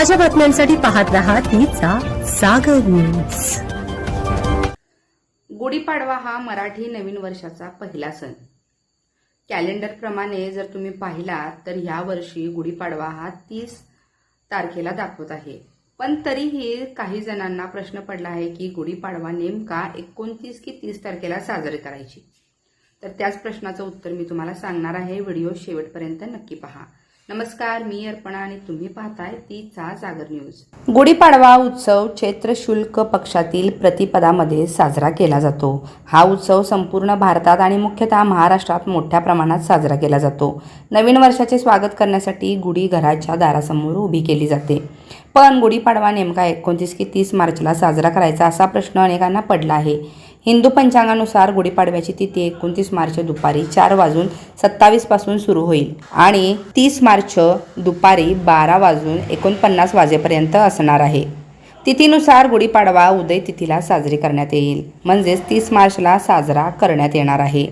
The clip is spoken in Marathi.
ताज्या बातम्यांसाठी पाहत रहा तिचा सागर न्यूज गुढीपाडवा हा मराठी नवीन वर्षाचा पहिला सण. कॅलेंडर प्रमाणे जर तुम्ही पाहिला तर ह्या वर्षी गुढीपाडवा हा तीस तारखेला दाखवत आहे. पण तरीही काही जणांना प्रश्न पडला आहे की गुढीपाडवा नेमका एकोणतीस की तीस तारखेला साजरी करायची. तर त्याच प्रश्नाचं उत्तर मी तुम्हाला सांगणार आहे. व्हिडिओ शेवटपर्यंत नक्की पहा. नमस्कार मी अर्पणा आणि तुम्ही पाहताय तीचा जागर न्यूज. गुढीपाडवा उत्सव चैत्र शुल्क पक्षातील प्रतिपदामध्ये साजरा केला जातो. हा उत्सव संपूर्ण भारतात आणि मुख्यतः महाराष्ट्रात मोठ्या प्रमाणात साजरा केला जातो. नवीन वर्षाचे स्वागत करण्यासाठी गुढी घराच्या दारासमोर उभी केली जाते. पण गुढीपाडवा नेमका एकोणतीस की तीस मार्चला साजरा करायचा असा प्रश्न अनेकांना पडला आहे. हिंदू पंचांगानुसार गुढीपाडव्याची तिथी एकोणतीस मार्च दुपारी चार वाजून सत्तावीसपासून सुरू होईल आणि तीस मार्च दुपारी बारा वाजून एकोणपन्नास वाजेपर्यंत असणार आहे. तिथीनुसार गुढीपाडवा उदय तिथीला साजरी करण्यात येईल. म्हणजेच तीस मार्चला साजरा करण्यात येणार आहे.